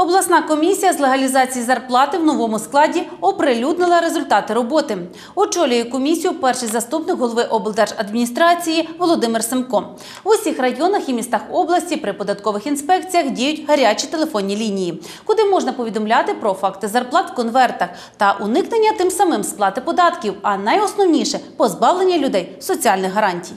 Обласна комісія з легалізації зарплати в новому складі оприлюднила результати роботи. Очолює комісію перший заступник голови облдержадміністрації Володимир Семко. В усіх районах і містах області при податкових інспекціях діють гарячі телефонні лінії, куди можна повідомляти про факти зарплат в конвертах та уникнення тим самим сплати податків, а найосновніше позбавлення людей соціальних гарантій.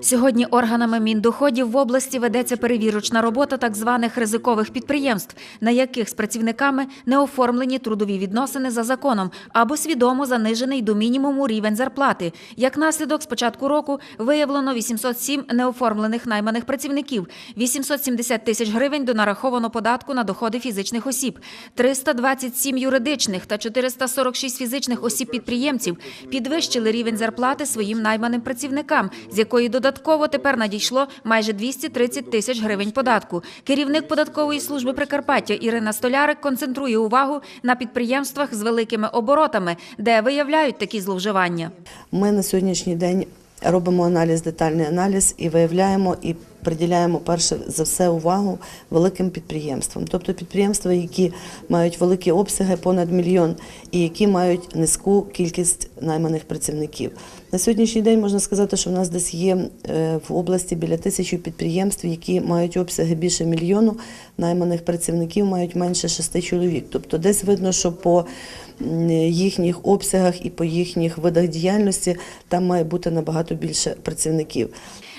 Сьогодні органами Міндоходів в області ведеться перевірочна робота так званих ризикових підприємств, на яких з працівниками не оформлені трудові відносини за законом або свідомо занижений до мінімуму рівень зарплати. Як наслідок, з початку року виявлено 807 неоформлених найманих працівників, 870 тисяч гривень донараховано податку на доходи фізичних осіб, 327 юридичних та 446 фізичних осіб-підприємців підвищили рівень зарплати своїм найманим працівникам, з якої додатково тепер надійшло майже 230 тисяч гривень податку. Керівник податкової служби Прикарпаття Ірина Столярик концентрує увагу на підприємствах з великими оборотами, де виявляють такі зловживання. Ми на сьогоднішній день робимо аналіз, детальний аналіз і виявляємо і приділяємо перше за все увагу великим підприємствам, тобто підприємства, які мають великі обсяги понад мільйон і які мають низьку кількість найманих працівників. На сьогоднішній день можна сказати, що в нас десь є е, в області біля тисячі підприємств, які мають обсяги більше мільйону, найманих працівників мають менше шести чоловік. Тобто, десь видно, що по їхніх обсягах і по їхніх видах діяльності там має бути набагато більше працівників.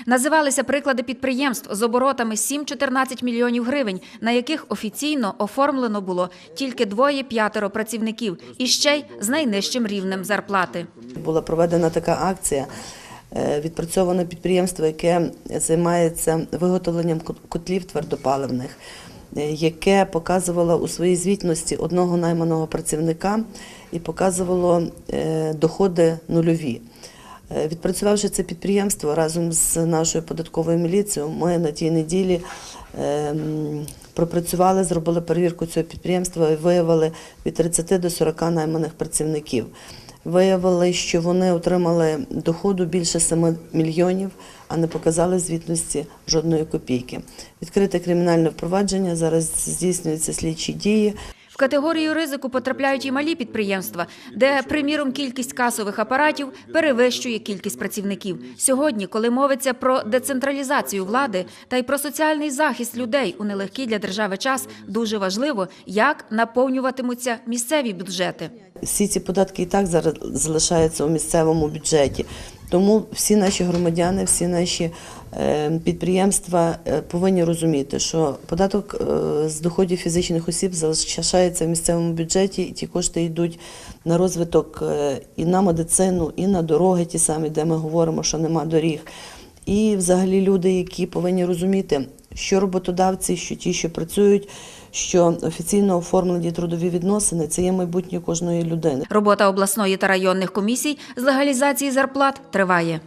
Називалися приклади підприємств з оборотами 7-14 мільйонів гривень, на яких офіційно оформлено було тільки двоє-п'ятеро працівників і ще й з найнижчим рівнем зарплати. Була проведена така акція. е, Відпрацьоване підприємство, яке займається виготовленням кот- котлів твердопаливних, е, яке показувало у своїй звітності одного найманого працівника і показувало е, доходи нульові. Е, Відпрацювавши це підприємство разом з нашою податковою міліцією, ми на тій неділі ем, пропрацювали, зробили перевірку цього підприємства і виявили від 30 до 40 найманих працівників. Виявили, що вони отримали доходу більше 7 мільйонів, а не показали звітності жодної копійки. Відкрите кримінальне впровадження, зараз здійснюються слідчі дії. В категорію ризику потрапляють і малі підприємства, де, приміром, кількість касових апаратів перевищує кількість працівників. Сьогодні, коли мовиться про децентралізацію влади та й про соціальний захист людей у нелегкий для держави час, дуже важливо, як наповнюватимуться місцеві бюджети. Всі ці податки і так зараз залишаються у місцевому бюджеті. Тому всі наші громадяни, всі наші е, підприємства е, повинні розуміти, що податок е, з доходів фізичних осіб залишається в місцевому бюджеті, і ті кошти йдуть на розвиток і на медицину, і на дороги, ті самі, де ми говоримо, що нема доріг. І взагалі люди, які повинні розуміти, що роботодавці, що ті, що працюють, що офіційно оформлені трудові відносини це є майбутнє кожної людини. Робота обласної та районних комісій з легалізації зарплат триває.